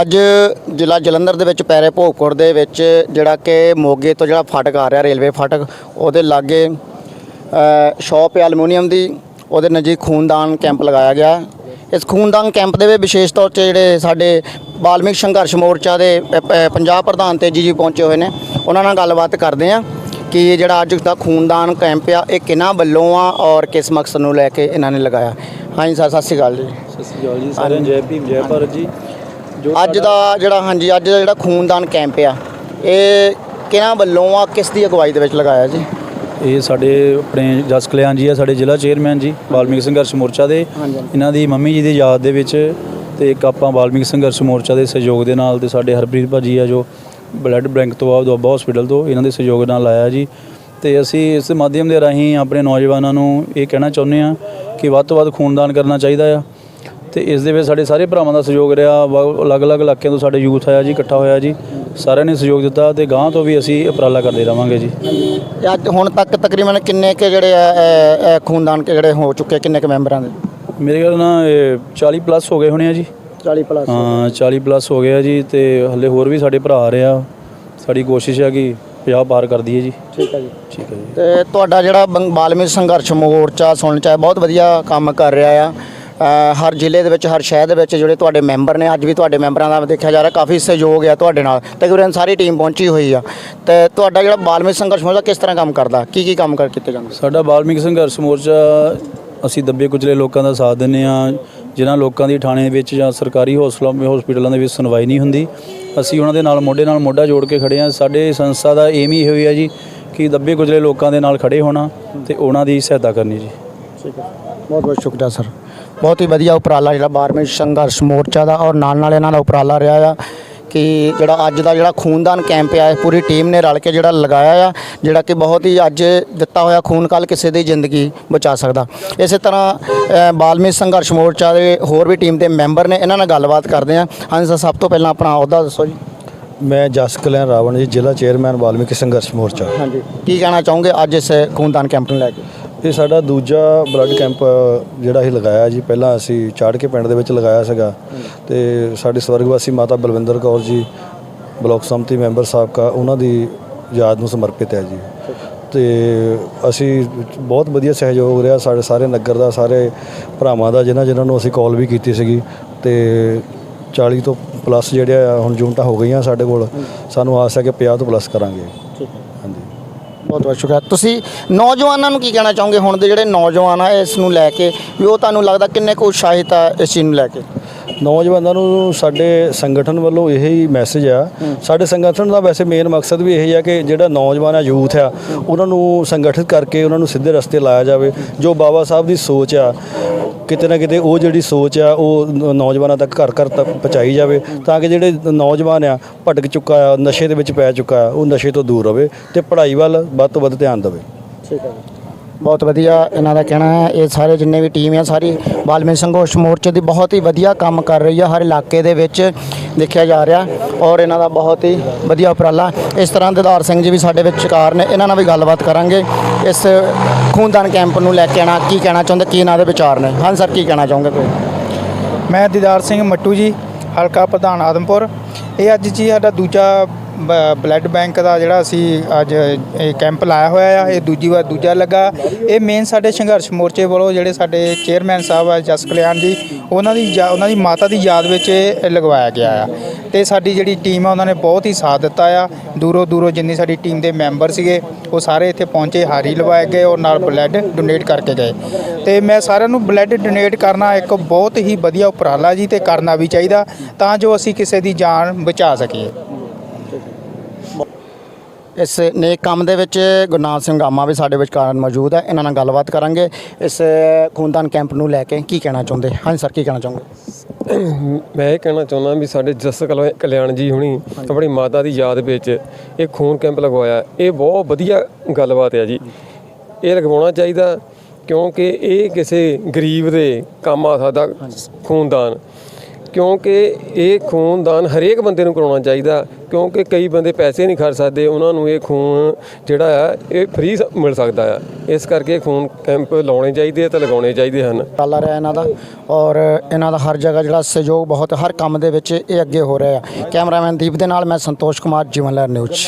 ਅੱਜ ਜ਼ਿਲ੍ਹਾ ਜਲੰਧਰ ਦੇ ਵਿੱਚ ਪੈ ਰਹੇ ਭੋਗਪੁਰ ਦੇ ਵਿੱਚ, ਜਿਹੜਾ ਕਿ ਮੋਗੇ ਤੋਂ ਜਿਹੜਾ ਫਾਟਕ ਆ ਰਿਹਾ, ਰੇਲਵੇ ਫਾਟਕ, ਉਹਦੇ ਲਾਗੇ ਸ਼ਾਪ ਹੈ ਐਲੂਮੀਨੀਅਮ ਦੀ, ਉਹਦੇ ਨਜ਼ਦੀਕ ਖੂਨਦਾਨ ਕੈਂਪ ਲਗਾਇਆ ਗਿਆ। ਇਸ ਖੂਨਦਾਨ ਕੈਂਪ ਦੇ ਵਿੱਚ ਵਿਸ਼ੇਸ਼ ਤੌਰ ਤੇ ਜਿਹੜੇ ਸਾਡੇ ਬਾਲਮਿਕ ਸੰਘਰਸ਼ ਮੋਰਚਾ ਦੇ ਪੰਜਾਬ ਪ੍ਰਧਾਨ ਤੇਜੀ ਜੀ ਜੀ ਪਹੁੰਚੇ ਹੋਏ ਨੇ, ਉਹਨਾਂ ਨਾਲ ਗੱਲਬਾਤ ਕਰਦੇ ਆ ਕਿ ਇਹ ਜਿਹੜਾ ਅੱਜ ਦਾ ਖੂਨਦਾਨ ਕੈਂਪ ਆ, ਇਹ ਕਿਹਨਾਂ ਵੱਲੋਂ ਆ ਔਰ ਕਿਸ ਮਕਸਦ ਨੂੰ ਲੈ ਕੇ ਇਹਨਾਂ ਨੇ ਲਗਾਇਆ। ਹਾਂਜੀ ਸਰ, ਸਤਿ ਸ਼੍ਰੀ ਅਕਾਲ ਜੀ। ਸਤਿ ਸ਼੍ਰੀ ਅਕਾਲ ਜੀ, ਸਾਰਿਆਂ ਜੈ ਭੀਮ, ਜੈ ਭਾਰਤ ਜੀ। ਅੱਜ ਦਾ ਜਿਹੜਾ ਹਾਂਜੀ ਅੱਜ ਦਾ ਜਿਹੜਾ ਖੂਨਦਾਨ ਕੈਂਪ ਆ ਇਹ ਕਿਹਨਾਂ ਵੱਲੋਂ ਆ ਕਿਸ ਦੀ ਅਗਵਾਈ ਦੇ ਵਿੱਚ ਲਗਾਇਆ ਜੀ? ਇਹ ਸਾਡੇ ਆਪਣੇ ਜਸ ਕਲਿਆਣ ਜੀ ਆ ਸਾਡੇ ਜ਼ਿਲ੍ਹਾ ਚੇਅਰਮੈਨ ਜੀ ਵਾਲਮੀਕ ਸੰਘਰਸ਼ ਮੋਰਚਾ ਦੇ। ਇਹਨਾਂ ਦੀ ਮੰਮੀ ਜੀ ਦੀ ਯਾਦ ਦੇ ਵਿੱਚ ਤੇ ਇੱਕ ਆਪਾਂ ਵਾਲਮੀਕ ਸੰਘਰਸ਼ ਮੋਰਚਾ ਦੇ ਸਹਿਯੋਗ ਦੇ ਨਾਲ ਤੇ ਸਾਡੇ ਹਰਪ੍ਰੀਤ ਭਾਜੀ ਆ ਜੋ ਬਲੱਡ ਬੈਂਕ ਤੋਂ ਆ ਦੁਆਬਾ ਹਸਪੀਟਲ ਤੋਂ ਇਹਨਾਂ ਦੇ ਸਹਿਯੋਗ ਨਾਲ ਆਇਆ ਜੀ। ਤੇ ਅਸੀਂ ਇਸ ਮਾਧਿਅਮ ਦੇ ਰਾਹੀਂ ਆਪਣੇ ਨੌਜਵਾਨਾਂ ਨੂੰ ਇਹ ਕਹਿਣਾ ਚਾਹੁੰਦੇ ਆ ਕਿ ਵੱਧ ਤੋਂ ਵੱਧ ਖੂਨਦਾਨ ਕਰਨਾ ਚਾਹੀਦਾ ਆ। ਤੇ ਇਸ ਦੇ ਵਿੱਚ ਸਾਡੇ ਸਾਰੇ ਭਰਾਵਾਂ ਦਾ ਸਹਿਯੋਗ ਰਿਹਾ। ਵਾ- ਅਲੱਗ-ਅਲੱਗ ਇਲਾਕਿਆਂ ਤੋਂ ਸਾਡੇ ਯੂਥ ਆਇਆ ਜੀ ਇਕੱਠਾ ਹੋਇਆ ਜੀ। ਸਾਰਿਆਂ ਨੇ ਸਹਿਯੋਗ ਦਿੱਤਾ ਤੇ ਗਾਂਹ ਤੋਂ ਵੀ ਅਸੀਂ ਉਪਰਾਲਾ ਕਰਦੇ ਰਵਾਂਗੇ ਜੀ। ਅੱਜ ਹੁਣ ਤੱਕ ਤਕਰੀਬਨ ਕਿੰਨੇ ਕੇ ਜਿਹੜੇ ਆ ਇਹ ਖੂਨਦਾਨ ਕੇ ਜਿਹੜੇ ਹੋ ਚੁੱਕੇ ਕਿੰਨੇ ਕ ਮੈਂਬਰਾਂ ਦੇ? ਮੇਰੇ ਖਿਆਲ ਨਾਲ ਇਹ 40 ਪਲੱਸ ਹੋ ਗਏ ਹੋਣੇ ਆ ਜੀ। 40 ਪਲੱਸ। ਹਾਂ 40 ਪਲੱਸ ਹੋ ਗਏ ਆ ਜੀ ਤੇ ਹੱਲੇ ਹੋਰ ਵੀ ਸਾਡੇ ਭਰਾ ਆ ਰਹੇ ਆ। ਸਾਡੀ ਕੋਸ਼ਿਸ਼ ਹੈ ਕਿ 50 ਪਾਰ ਕਰ ਦਈਏ ਜੀ। ਠੀਕ ਹੈ ਜੀ। ਠੀਕ ਹੈ ਜੀ। ਤੇ ਤੁਹਾਡਾ ਜਿਹੜਾ ਬੰਗ- ਬਾਲਮਿਕ ਸੰਘਰਸ਼ ਮੋਰਚਾ ਸੁਣਨ ਚ ਆਇਆ ਬਹੁਤ ਵਧੀਆ ਕੰਮ ਕਰ ਰਿਹਾ ਆ। ਅ, ਹਰ ਜ਼ਿਲ੍ਹੇ ਦੇ ਵਿੱਚ ਹਰ ਸ਼ਹਿਰ ਦੇ ਵਿੱਚ ਜਿਹੜੇ ਤੁਹਾਡੇ ਮੈਂਬਰ ਨੇ ਅੱਜ ਵੀ ਤੁਹਾਡੇ ਮੈਂਬਰਾਂ ਦਾ ਦੇਖਿਆ ਜਾ ਰਿਹਾ ਕਾਫੀ ਸਹਿਯੋਗ ਆ ਤੁਹਾਡੇ ਨਾਲ। ਤਕਰੀਬਨ ਸਾਰੀ ਟੀਮ ਪਹੁੰਚੀ ਹੋਈ ਆ। ਤੇ ਤੁਹਾਡਾ ਜਿਹੜਾ ਬਾਲਮਿਕ ਸੰਘਰਸ਼ ਮੋਰਚਾ ਕਿਸ ਤਰ੍ਹਾਂ ਕੰਮ ਕਰਦਾ? ਕੀ ਕੀ ਕੰਮ ਕਰ ਕੀਤੇ ਜਾਂਦੇ? ਸਾਡਾ ਵਾਲਮੀਕ ਸੰਘਰਸ਼ ਮੋਰਚਾ ਅਸੀਂ ਦੱਬੇ ਕੁਚਲੇ ਲੋਕਾਂ ਦਾ ਸਾਥ ਦਿੰਦੇ ਆ ਜਿਨ੍ਹਾਂ ਲੋਕਾਂ ਦੀ ਥਾਣੇ ਵਿੱਚ ਜਾਂ ਸਰਕਾਰੀ ਹਸਪੀਟਲਾਂ ਦੇ ਵਿੱਚ ਸੁਣਵਾਈ ਨਹੀਂ ਹੁੰਦੀ। ਅਸੀਂ ਉਹਨਾਂ ਦੇ ਨਾਲ ਮੋਢੇ ਨਾਲ ਮੋਢਾ ਜੋੜ ਕੇ ਖੜੇ ਆ ਸਾਡੇ ਸੰਸਥਾ ਦਾ ਏਮ ਹੀ ਇਹੋ ਹੀ ਹੈ ਜੀ ਕਿ ਦੱਬੇ ਕੁਚਲੇ ਲੋਕਾਂ ਦੇ ਨਾਲ ਖੜੇ ਹੋਣਾ ਤੇ ਉਹਨਾਂ ਦੀ ਸਹਾਇਤਾ ਕਰਨੀ ਜੀ। ਠੀਕ ਹੈ। ਬਹੁਤ ਬਹੁਤ ਸ਼ੁਕਰੀਆ ਸਰ। ਬਹੁਤ ਹੀ ਵਧੀਆ ਉਪਰਾਲਾ ਜਿਹੜਾ ਬਾਰਵੇਂ ਸੰਘਰਸ਼ ਮੋਰਚਾ ਦਾ ਔਰ ਨਾਲ ਨਾਲ ਇਹਨਾਂ ਦਾ ਉਪਰਾਲਾ ਰਿਹਾ ਆ ਕਿ ਜਿਹੜਾ ਅੱਜ ਦਾ ਜਿਹੜਾ ਖੂਨਦਾਨ ਕੈਂਪ ਆ ਪੂਰੀ ਟੀਮ ਨੇ ਰਲ ਕੇ ਜਿਹੜਾ ਲਗਾਇਆ ਆ ਜਿਹੜਾ ਕਿ ਬਹੁਤ ਹੀ ਅੱਜ ਦਿੱਤਾ ਹੋਇਆ ਖੂਨ ਕੱਲ ਕਿਸੇ ਦੀ ਜ਼ਿੰਦਗੀ ਬਚਾ ਸਕਦਾ। ਇਸੇ ਤਰ੍ਹਾਂ ਬਾਲਮੀ ਸੰਘਰਸ਼ ਮੋਰਚਾ ਦੇ ਹੋਰ ਵੀ ਟੀਮ ਦੇ ਮੈਂਬਰ ਨੇ ਇਹਨਾਂ ਨਾਲ ਗੱਲਬਾਤ ਕਰਦੇ ਆ ਹਾਂਜੀ ਸਰ ਸਭ ਤੋਂ ਪਹਿਲਾਂ ਆਪਣਾ ਅਹੁਦਾ ਦੱਸੋ ਜੀ। ਮੈਂ ਜਸ ਕਲਿਆਣ ਰਾਵਣ ਜੀ ਜ਼ਿਲ੍ਹਾ ਚੇਅਰਮੈਨ ਵਾਲਮੀਕੀ ਸੰਘਰਸ਼ ਮੋਰਚਾ। ਹਾਂਜੀ। ਕੀ ਕਹਿਣਾ ਚਾਹੋਗੇ ਅੱਜ ਇਸ ਖੂਨਦਾਨ ਕੈਂਪ ਨੂੰ ਲੈ ਕੇ? ਇਹ ਸਾਡਾ ਦੂਜਾ ਬਲੱਡ ਕੈਂਪ ਜਿਹੜਾ ਅਸੀਂ ਲਗਾਇਆ ਜੀ। ਪਹਿਲਾਂ ਅਸੀਂ ਚਾੜਕੇ ਪਿੰਡ ਦੇ ਵਿੱਚ ਲਗਾਇਆ ਸੀਗਾ। ਤੇ ਸਾਡੀ ਸਵਰਗਵਾਸੀ ਮਾਤਾ ਬਲਵਿੰਦਰ ਕੌਰ ਜੀ ਬਲਾਕ ਸੰਮਤੀ ਮੈਂਬਰ ਸਾਬਕਾ ਉਹਨਾਂ ਦੀ ਯਾਦ ਨੂੰ ਸਮਰਪਿਤ ਹੈ ਜੀ। ਤੇ ਅਸੀਂ ਬਹੁਤ ਵਧੀਆ ਸਹਿਯੋਗ ਰਿਹਾ ਸਾਡੇ ਸਾਰੇ ਨਗਰ ਦਾ ਸਾਰੇ ਭਰਾਵਾਂ ਦਾ ਜਿਨ੍ਹਾਂ ਜਿਨ੍ਹਾਂ ਨੂੰ ਅਸੀਂ ਕਾਲ ਵੀ ਕੀਤੀ ਸੀਗੀ। ਤੇ 40 ਤੋਂ ਪਲੱਸ ਜਿਹੜੇ ਆ ਹੁਣ ਯੂਨਿਟਾਂ ਹੋ ਗਈਆਂ ਸਾਡੇ ਕੋਲ ਸਾਨੂੰ ਆਸ ਹੈ ਕਿ 50 ਤੋਂ ਪਲੱਸ ਕਰਾਂਗੇ। ਹਾਂਜੀ। ਬਹੁਤ ਬਹੁਤ ਸ਼ੁਕਰੀਆ। ਤੁਸੀਂ ਨੌਜਵਾਨਾਂ ਨੂੰ ਕੀ ਕਹਿਣਾ ਚਾਹੋਗੇ ਹੁਣ ਦੇ ਜਿਹੜੇ ਨੌਜਵਾਨ ਆ, ਇਸ ਨੂੰ ਲੈ ਕੇ, ਵੀ ਉਹ ਤੁਹਾਨੂੰ ਲੱਗਦਾ ਕਿੰਨੇ ਕੁ ਉਤਸ਼ਾਹਿਤ ਆ ਇਸ ਚੀਜ਼ ਨੂੰ ਲੈ ਕੇ? ਨੌਜਵਾਨਾਂ ਨੂੰ ਸਾਡੇ ਸੰਗਠਨ ਵੱਲੋਂ ਇਹ ਹੀ ਮੈਸੇਜ ਆ। ਸਾਡੇ ਸੰਗਠਨ ਦਾ ਵੈਸੇ ਮੇਨ ਮਕਸਦ ਵੀ ਇਹ ਆ ਕਿ ਜਿਹੜਾ ਨੌਜਵਾਨ ਆ, ਯੂਥ ਆ, ਉਹਨਾਂ ਨੂੰ ਸੰਗਠਿਤ ਕਰਕੇ ਉਹਨਾਂ ਨੂੰ ਸਿੱਧੇ ਰਸਤੇ ਲਾਇਆ ਜਾਵੇ। ਜੋ ਬਾਬਾ ਸਾਹਿਬ ਦੀ ਸੋਚ ਆ, ਕਿਤੇ ਨਾ ਕਿਤੇ ਉਹ ਜਿਹੜੀ ਸੋਚ ਆ, ਉਹ ਨੌਜਵਾਨਾਂ ਤੱਕ ਘਰ ਘਰ ਤੱਕ ਪਹੁੰਚਾਈ ਜਾਵੇ ਤਾਂ ਕਿ ਜਿਹੜੇ ਨੌਜਵਾਨ ਆ, ਭਟਕ ਚੁੱਕਾ ਆ, ਨਸ਼ੇ ਦੇ ਵਿੱਚ ਪੈ ਚੁੱਕਾ ਆ, ਉਹ ਨਸ਼ੇ ਤੋਂ ਦੂਰ ਰਹੇ ਤੇ ਪੜ੍ਹਾਈ ਵੱਲ ਵੱਧ ਤੋਂ ਵੱਧ ਧਿਆਨ ਦੇਵੇ। ਠੀਕ ਹੈ ਬਹੁਤ ਵਧੀਆ ਇਹਨਾਂ ਦਾ ਕਹਿਣਾ ਹੈ। ਇਹ ਸਾਰੇ ਜਿੰਨੇ ਵੀ ਟੀਮ ਆ, ਸਾਰੀ ਬਾਲਮੀ ਸੰਘਰਸ਼ ਮੋਰਚੇ ਦੀ ਬਹੁਤ ਹੀ ਵਧੀਆ ਕੰਮ ਕਰ ਰਹੀ ਆ, ਹਰ ਇਲਾਕੇ ਦੇ ਵਿੱਚ ਦੇਖਿਆ ਜਾ ਰਿਹਾ। ਔਰ ਇਹਨਾਂ ਦਾ ਬਹੁਤ ਹੀ ਵਧੀਆ ਉਪਰਾਲਾ। ਇਸ ਤਰ੍ਹਾਂ ਦਿਦਾਰ ਸਿੰਘ ਜੀ ਵੀ ਸਾਡੇ ਵਿੱਚ ਸ਼ਿਕਾਰ ਨੇ, ਇਹਨਾਂ ਨਾਲ ਵੀ ਗੱਲਬਾਤ ਕਰਾਂਗੇ। ਇਸ ਖੂਨਦਾਨ ਕੈਂਪ ਨੂੰ ਲੈ ਕੇ ਆਣਾ ਕੀ ਕਹਿਣਾ ਚਾਹੁੰਦੇ, ਕੀ ਇਹਨਾਂ ਦੇ ਵਿਚਾਰ ਨੇ? ਹਾਂ ਸਰ ਕੀ ਕਹਿਣਾ ਚਾਹੋਗੇ ਕੋਈ? ਮੈਂ ਦੀਦਾਰ ਸਿੰਘ ਮੱਟੂ ਜੀ, ਹਲਕਾ ਪ੍ਰਧਾਨ ਆਦਮਪੁਰ। ਇਹ ਅੱਜ ਜੀ ਸਾਡਾ ਦੂਜਾ ਬਲੱਡ ਬੈਂਕ ਦਾ ਜਿਹੜਾ ਅਸੀਂ ਅੱਜ ਇਹ ਕੈਂਪ ਲਾਇਆ ਹੋਇਆ ਆ, ਇਹ ਦੂਜੀ ਵਾਰ ਦੂਜਾ ਲੱਗਾ। ਇਹ ਮੇਨ ਸਾਡੇ ਸੰਘਰਸ਼ ਮੋਰਚੇ ਵੱਲੋਂ ਜਿਹੜੇ ਸਾਡੇ ਚੇਅਰਮੈਨ ਸਾਹਿਬ ਆ, ਜਸ ਕਲਿਆਣ ਜੀ, ਉਹਨਾਂ ਦੀ ਯਾ- ਉਹਨਾਂ ਦੀ ਮਾਤਾ ਦੀ ਯਾਦ ਵਿੱਚ ਇਹ ਲਗਵਾਇਆ ਗਿਆ ਆ। ਤੇ ਸਾਡੀ ਜਿਹੜੀ ਟੀਮ ਆ, ਉਹਨਾਂ ਨੇ ਬਹੁਤ ਹੀ ਸਾਥ ਦਿੱਤਾ ਆ। ਦੂਰੋਂ ਦੂਰੋਂ ਜਿੰਨੀ ਸਾਡੀ ਟੀਮ ਦੇ ਮੈਂਬਰ ਸੀਗੇ, ਉਹ ਸਾਰੇ ਇੱਥੇ ਪਹੁੰਚੇ, ਹਾਰੀ ਲਵਾਏ ਗਏ ਔਰ ਨਾਲ ਬਲੱਡ ਡੋਨੇਟ ਕਰਕੇ ਗਏ। ਤੇ ਮੈਂ ਸਾਰਿਆਂ ਨੂੰ ਬਲੱਡ ਡੋਨੇਟ ਕਰਨਾ ਇੱਕ ਬਹੁਤ ਹੀ ਵਧੀਆ ਉਪਰਾਲਾ ਜੀ ਤੇ ਕਰਨਾ ਵੀ ਚਾਹੀਦਾ, ਤਾਂ ਜੋ ਅਸੀਂ ਕਿਸੇ ਦੀ ਜਾਨ ਬਚਾ ਸਕੀਏ। ਇਸ ਨੇਕ ਕੰਮ ਦੇ ਵਿੱਚ ਗੁਰਨਾਮ ਸਿੰਘ ਗਾਮਾ ਵੀ ਸਾਡੇ ਵਿਚਕਾਰ ਮੌਜੂਦ ਹੈ। ਇਹਨਾਂ ਨਾਲ ਗੱਲਬਾਤ ਕਰਾਂਗੇ। ਇਸ ਖੂਨਦਾਨ ਕੈਂਪ ਨੂੰ ਲੈ ਕੇ ਕੀ ਕਹਿਣਾ ਚਾਹੁੰਦੇ? ਹਾਂਜੀ ਸਰ ਕੀ ਕਹਿਣਾ ਚਾਹੋਗੇ ਮੈਂ ਇਹ ਕਹਿਣਾ ਚਾਹੁੰਦਾ ਵੀ ਸਾਡੇ ਜਸ ਕਲ- ਕਲਿਆਣ ਜੀ ਹੁਣੀ ਆਪਣੀ ਮਾਤਾ ਦੀ ਯਾਦ ਵਿੱਚ ਇਹ ਖੂਨ ਕੈਂਪ ਲਗਵਾਇਆ। ਇਹ ਬਹੁਤ ਵਧੀਆ ਗੱਲਬਾਤ ਹੈ ਜੀ। ਇਹ ਲਗਵਾਉਣਾ ਚਾਹੀਦਾ ਕਿਉਂਕਿ ਇਹ ਕਿਸੇ ਗਰੀਬ ਦੇ ਕੰਮ ਆ ਸਕਦਾ ਖੂਨਦਾਨ। ਕਿਉਂਕਿ ਇਹ ਖੂਨਦਾਨ ਹਰੇਕ ਬੰਦੇ ਨੂੰ ਕਰਾਉਣਾ ਚਾਹੀਦਾ, ਕਿਉਂਕਿ ਕਈ ਬੰਦੇ ਪੈਸੇ ਨਹੀਂ ਖਰਚ ਸਕਦੇ, ਉਹਨਾਂ ਨੂੰ ਇਹ ਖੂਨ ਜਿਹੜਾ ਆ, ਇਹ ਫ੍ਰੀ ਮਿਲ ਸਕਦਾ ਆ। ਇਸ ਕਰਕੇ ਖੂਨ ਕੈਂਪ ਲਾਉਣੇ ਚਾਹੀਦੇ ਆ ਤੇ ਲਗਾਉਣੇ ਚਾਹੀਦੇ ਹਨ। ਚੱਲ ਰਿਹਾ ਇਹਨਾਂ ਦਾ ਔਰ ਇਹਨਾਂ ਦਾ ਹਰ ਜਗ੍ਹਾ ਜਿਹੜਾ ਸਹਿਯੋਗ ਬਹੁਤ, ਹਰ ਕੰਮ ਦੇ ਵਿੱਚ ਇਹ ਅੱਗੇ ਹੋ ਰਿਹਾ ਆ। ਕੈਮਰਾਮੈਨ ਦੀਪ ਦੇ ਨਾਲ ਮੈਂ ਸੰਤੋਸ਼ ਕੁਮਾਰ, ਜੀਵਨ ਲਹਿਰ ਨਿਊਜ਼।